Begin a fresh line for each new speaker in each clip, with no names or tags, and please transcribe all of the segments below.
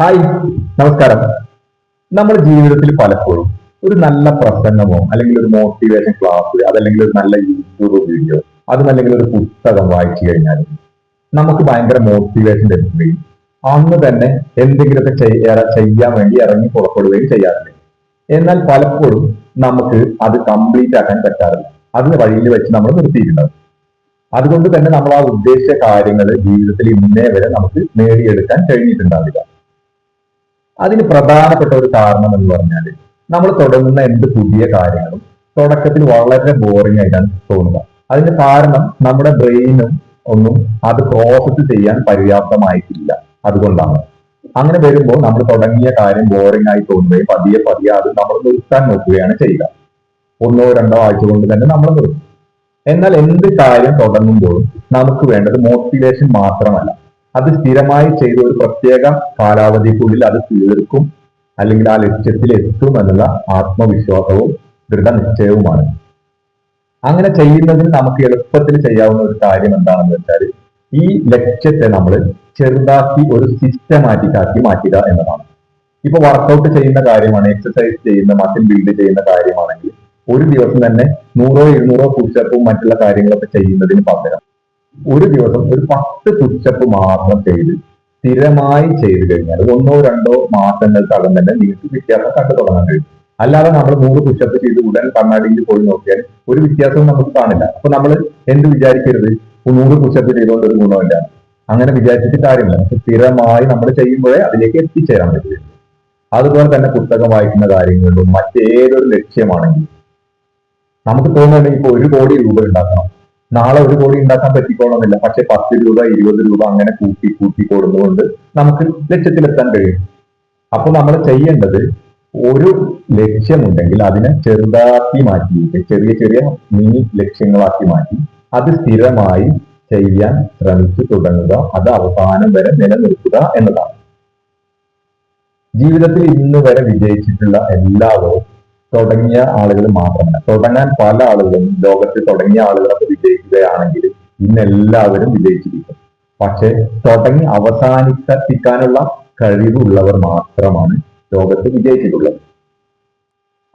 Hi നമസ്കാരം. നമ്മൾ ജീവിതത്തിൽ പലപ്പോഴും ഒരു നല്ല പ്രസംഗമോ അല്ലെങ്കിൽ ഒരു മോട്ടിവേഷൻ ക്ലാസ് അതല്ലെങ്കിൽ ഒരു നല്ല യൂട്യൂബ് വീഡിയോ അതുമല്ലെങ്കിൽ ഒരു പുസ്തകം വായിച്ചു കഴിഞ്ഞാൽ നമുക്ക് ഭയങ്കര മോട്ടിവേഷൻ ലഭിക്കുകയും അന്ന് തന്നെ എന്തെങ്കിലുമൊക്കെ ചെയ്യ- ചെയ്യാൻ വേണ്ടി ഇറങ്ങി പുറപ്പെടുകയും ചെയ്യാറുണ്ട്. എന്നാൽ പലപ്പോഴും നമുക്ക് അത് കംപ്ലീറ്റ് ആക്കാൻ പറ്റാറില്ല. അതിന് വഴിയിൽ വെച്ച് നമ്മൾ നിർത്തിയിരുന്നത് അതുകൊണ്ട് തന്നെ നമ്മൾ ആ ഉദ്ദേശിച്ച കാര്യങ്ങൾ ജീവിതത്തിൽ ഇന്നേ വരെ നമുക്ക് നേടിയെടുക്കാൻ കഴിഞ്ഞിട്ടുണ്ടാവില്ല. അതിന് പ്രധാനപ്പെട്ട ഒരു കാരണം എന്ന് പറഞ്ഞാൽ നമ്മൾ തുടങ്ങുന്ന എന്ത് പുതിയ കാര്യങ്ങളും തുടക്കത്തിൽ വളരെ ബോറിംഗ് ആയിട്ടാണ് തോന്നുക. അതിന് കാരണം നമ്മുടെ ബ്രെയിനും ഒന്നും അത് പ്രോസസ്സ് ചെയ്യാൻ പര്യാപ്തമായിട്ടില്ല അതുകൊണ്ടാണ്. അങ്ങനെ വരുമ്പോൾ നമ്മൾ തുടങ്ങിയ കാര്യം ബോറിംഗ് ആയി തോന്നുകയും പതിയെ പതിയെ അത് നമ്മൾ നിർത്താൻ നോക്കുകയാണ് ചെയ്യുക. ഒന്നോ രണ്ടോ ആഴ്ച കൊണ്ട് തന്നെ നമ്മൾ നിർത്തും. എന്നാൽ എന്ത് കാര്യം തുടങ്ങുമ്പോഴും നമുക്ക് വേണ്ടത് മോട്ടിവേഷൻ മാത്രമല്ല. അത് സ്ഥിരമായി ചെയ്ത ഒരു പ്രത്യേക കാലാവധിക്കുള്ളിൽ അത് തീർക്കും അല്ലെങ്കിൽ ആ ലക്ഷ്യത്തിൽ എത്തും എന്നുള്ള ആത്മവിശ്വാസവും ദൃഢനിശ്ചയവുമാണ്. അങ്ങനെ ചെയ്യുന്നതിന് നമുക്ക് എളുപ്പത്തിൽ ചെയ്യാവുന്ന ഒരു കാര്യം എന്താണെന്ന് വെച്ചാൽ ഈ ലക്ഷ്യത്തെ നമ്മൾ ചെറുതാക്കി ഒരു സിസ്റ്റമാറ്റിക് ആക്കി മാറ്റുക എന്നതാണ്. ഇപ്പൊ വർക്കൗട്ട് ചെയ്യുന്ന കാര്യമാണ് എക്സസൈസ് ചെയ്യുന്ന മസിൽ ബിൽഡ് ചെയ്യുന്ന കാര്യമാണെങ്കിൽ ഒരു ദിവസം തന്നെ നൂറോ ഇരുന്നൂറോ പുഷപ്പും മറ്റുള്ള കാര്യങ്ങളൊക്കെ ചെയ്യുന്നതിന് പകരം ഒരു ദിവസം ഒരു പത്ത് പുച്ചപ്പ് മാത്രം ചെയ്ത് സ്ഥിരമായി ചെയ്ത് കഴിഞ്ഞാൽ ഒന്നോ രണ്ടോ മാസങ്ങൾ തകം തന്നെ നിങ്ങൾക്ക് വ്യത്യാസം കണ്ടു തുടങ്ങാൻ കഴിയും. അല്ലാതെ നമ്മൾ മൂന്ന് പുഷപ്പ് ചെയ്ത് ഉടൻ കണ്ണാടിയിൽ പോയി നോക്കിയാൽ ഒരു വ്യത്യാസവും നമുക്ക് കാണില്ല. അപ്പൊ നമ്മൾ എന്ത് വിചാരിക്കരുത്? നൂറ് പുഷപ്പ് ചെയ്തുകൊണ്ട് ഒരു ഗുണമില്ല. അങ്ങനെ വിചാരിച്ചിട്ട് കാര്യമില്ല. നമുക്ക് സ്ഥിരമായി നമ്മൾ ചെയ്യുമ്പോഴേ അതിലേക്ക് എത്തിച്ചേരാൻ പറ്റില്ല അതുപോലെ തന്നെ പുസ്തകം വായിക്കുന്ന കാര്യങ്ങളിലും മറ്റേതൊരു ലക്ഷ്യമാണെങ്കിൽ നമുക്ക് തോന്നുന്നുണ്ടെങ്കിൽ ഇപ്പൊ ഒരു കോടി രൂപ ഉണ്ടാക്കണം. നാളെ ഒരു കോടി ഉണ്ടാക്കാൻ പറ്റിക്കോണമെന്നില്ല പക്ഷെ പത്ത് രൂപ ഇരുപത് രൂപ അങ്ങനെ കൂട്ടി കൂട്ടി കൊടുന്നുകൊണ്ട് നമുക്ക് ലക്ഷ്യത്തിലെത്താൻ കഴിയും. അപ്പൊ നമ്മൾ ചെയ്യേണ്ടത് ഒരു ലക്ഷ്യമുണ്ടെങ്കിൽ അതിനെ ചെറുതാക്കി മാറ്റിയിട്ട് ചെറിയ ചെറിയ മിനി ലക്ഷ്യങ്ങളാക്കി മാറ്റി അത് സ്ഥിരമായി ചെയ്യാൻ ശ്രമിച്ചു തുടങ്ങുക. അത് അവസാനം വരെ നിലനിർത്തുക എന്നതാണ്. ജീവിതത്തിൽ ഇന്ന് വരെ വിജയിച്ചിട്ടുള്ള എല്ലാവരും തുടങ്ങിയ ആളുകൾ മാത്രമല്ല. തുടങ്ങാൻ പല ആളുകളും ലോകത്തിൽ തുടങ്ങിയ ആളുകളൊക്കെ വിജയിക്കുകയാണെങ്കിൽ ഇന്ന് എല്ലാവരും വിജയിച്ചിരിക്കും. പക്ഷെ തുടങ്ങി അവസാനിപ്പിക്കാനുള്ള കഴിവുള്ളവർ മാത്രമാണ് ലോകത്ത് വിജയിച്ചിട്ടുള്ളത്.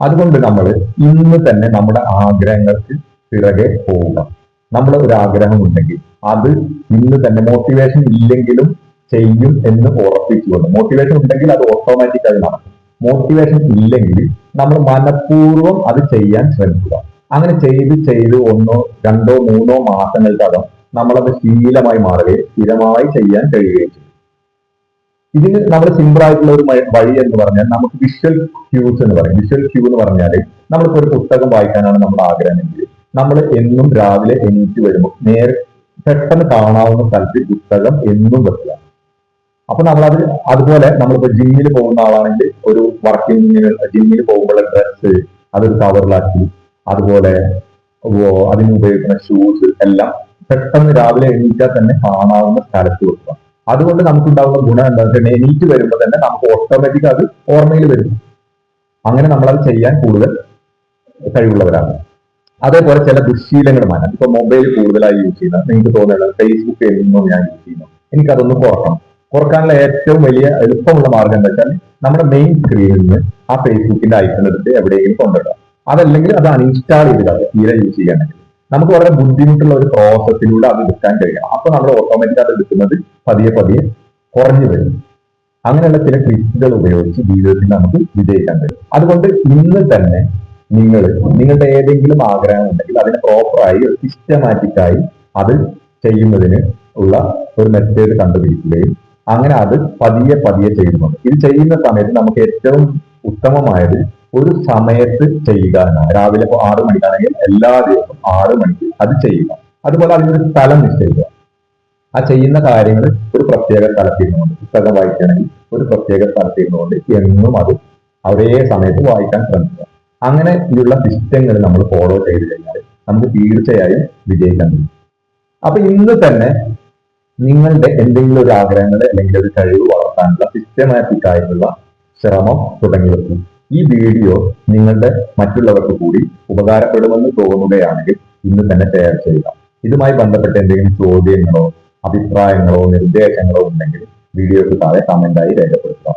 അതുകൊണ്ട് നമ്മൾ ഇന്ന് തന്നെ നമ്മുടെ ആഗ്രഹങ്ങൾക്ക് പിറകെ പോവുക. നമ്മൾ ഒരു ആഗ്രഹം ഉണ്ടെങ്കിൽ അത് ഇന്ന് തന്നെ മോട്ടിവേഷൻ ഇല്ലെങ്കിലും ചെയ്യും എന്ന് ഉറപ്പിച്ചുകൊണ്ട്. മോട്ടിവേഷൻ ഉണ്ടെങ്കിൽ അത് ഓട്ടോമാറ്റിക്കായി നടക്കും. മോട്ടിവേഷൻ ഇല്ലെങ്കിൽ നമ്മൾ മനഃപൂർവം അത് ചെയ്യാൻ ശ്രമിക്കുക. അങ്ങനെ ചെയ്ത് ചെയ്ത് ഒന്നോ രണ്ടോ മൂന്നോ മാസങ്ങൾക്കകം നമ്മളത് ശീലമായി മാറുകയും സ്ഥിരമായി ചെയ്യാൻ കഴിയുകയും ചെയ്യും ഇതിന് നമ്മൾ സിമ്പിൾ ആയിട്ടുള്ള ഒരു വഴി എന്ന് പറഞ്ഞാൽ നമുക്ക് വിഷ്വൽ ക്യൂസ് എന്ന് പറയും. വിഷ്വൽ ക്യൂ എന്ന് പറഞ്ഞാൽ നമ്മളിപ്പോൾ ഒരു പുസ്തകം വായിക്കാനാണ് നമ്മുടെ ആഗ്രഹമെങ്കിൽ നമ്മൾ എന്നും രാവിലെ എണീറ്റ് വരുമ്പോൾ നേരെ പെട്ടെന്ന് കാണാവുന്ന സ്ഥലത്ത് പുസ്തകം എന്നും വെക്കുക. അപ്പൊ നമ്മളത് അതുപോലെ നമ്മളിപ്പോ ജിമ്മിൽ പോകുന്ന ആളാണെങ്കിൽ ഒരു വർക്കിംഗ് ജിമ്മിൽ പോകുമ്പോൾ ഡ്രസ്സ് അതൊരു കവറിലാക്കി അതുപോലെ അതിന് ഉപയോഗിക്കുന്ന ഷൂസ് എല്ലാം പെട്ടെന്ന് രാവിലെ എണീറ്റാൽ തന്നെ കാണാവുന്ന സ്ഥലത്ത് വെക്കുക. അതുകൊണ്ട് നമുക്കുണ്ടാവുന്ന ഗുണം എന്താ വെച്ചാൽ എണീറ്റ് വരുമ്പോൾ തന്നെ നമുക്ക് ഓട്ടോമാറ്റിക് അത് ഓർമ്മയിൽ വരും. അങ്ങനെ നമ്മൾ നമ്മളത് ചെയ്യാൻ കൂടുതൽ കഴിവുള്ളവരാണ്. അതേപോലെ ചില ദുശീലങ്ങൾ മാറ്റാം ഇപ്പൊ മൊബൈൽ കൂടുതലായി യൂസ് ചെയ്യുന്ന നിങ്ങൾക്ക് തോന്നുന്നത് ഫേസ്ബുക്ക് എന്നും ഞാൻ യൂസ് ചെയ്യുന്നു. എനിക്കതൊന്ന് കുറക്കണം. കുറക്കാനുള്ള ഏറ്റവും വലിയ എളുപ്പമുള്ള മാർഗം എന്താ വെച്ചാൽ നമ്മുടെ മെയിൻ സ്ക്രീനിൽ നിന്ന് ആ ഫേസ്ബുക്കിന്റെ ഐക്കൺ എടുത്ത് എവിടെയെങ്കിലും കൊണ്ടുവരിക. അതല്ലെങ്കിൽ അത് അൺഇൻസ്റ്റാൾ ചെയ്തിട്ട് തീരെ യൂസ് ചെയ്യണമെങ്കിൽ നമുക്ക് വളരെ ബുദ്ധിമുട്ടുള്ള ഒരു പ്രോസസ്സിലൂടെ അത് എടുക്കാൻ കഴിയണം. അപ്പൊ നമ്മൾ ഓട്ടോമാറ്റിക് അത് എടുക്കുന്നത് പതിയെ പതിയെ കുറഞ്ഞു വരും. അങ്ങനെയുള്ള ചില ട്രിക്കുകൾ ഉപയോഗിച്ച് ജീവിതത്തിൽ നമുക്ക് വിജയിക്കാൻ കഴിയും അതുകൊണ്ട് ഇന്ന് തന്നെ നിങ്ങൾ നിങ്ങളുടെ ഏതെങ്കിലും ആഗ്രഹം ഉണ്ടെങ്കിൽ അതിനെ പ്രോപ്പറായി സിസ്റ്റമാറ്റിക് ആയി അത് ചെയ്യുന്നതിന് ഉള്ള ഒരു മെത്തേഡ് കണ്ടുപിടിക്കുകയും അങ്ങനെ അത് പതിയെ പതിയെ ചെയ്യുന്നുണ്ട് ഇത് ചെയ്യുന്ന സമയത്ത് നമുക്ക് ഏറ്റവും ഉത്തമമായത് ഒരു സമയത്ത് എന്നാണ് രാവിലെ ഇപ്പോൾ ആറ് മണിക്കാണെങ്കിൽ എല്ലാ ദിവസവും ആറ് മണിക്ക് അത് ചെയ്യുക. അതുപോലെ അതിനൊരു സ്ഥലം നിശ്ചയിക്കുക ആ ചെയ്യുന്ന കാര്യങ്ങൾ ഒരു പ്രത്യേക സ്ഥലത്തിരുന്നുകൊണ്ട് പുസ്തകം വായിക്കണമെങ്കിൽ ഒരു പ്രത്യേക സ്ഥലത്തിരുന്നുകൊണ്ട് എന്നും അത് ഒരേ സമയത്ത് വായിക്കാൻ ശ്രമിക്കുക. അങ്ങനെ ഉള്ള സിസ്റ്റങ്ങൾ നമ്മൾ ഫോളോ ചെയ്ത് കഴിഞ്ഞാൽ നമുക്ക് തീർച്ചയായും വിജയിക്കാൻ കഴിയും അപ്പൊ ഇന്ന് തന്നെ നിങ്ങളുടെ എന്തെങ്കിലും ഒരു ആഗ്രഹങ്ങൾ അല്ലെങ്കിൽ ഒരു കഴിവ് വളർത്താനുള്ള സിസ്റ്റമാറ്റിക് ആയിട്ടുള്ള ശ്രമം തുടങ്ങി വെക്കും. ഈ വീഡിയോ നിങ്ങളുടെ മറ്റുള്ളവർക്ക് കൂടി ഉപകാരപ്പെടുമെന്ന് തോന്നുകയാണെങ്കിൽ ഇന്ന് തന്നെ ഷെയർ ചെയ്യുക. ഇതുമായി ബന്ധപ്പെട്ട എന്തെങ്കിലും ചോദ്യങ്ങളോ അഭിപ്രായങ്ങളോ നിർദ്ദേശങ്ങളോ ഉണ്ടെങ്കിൽ വീഡിയോക്ക് താഴെ കമന്റായി രേഖപ്പെടുത്തുക.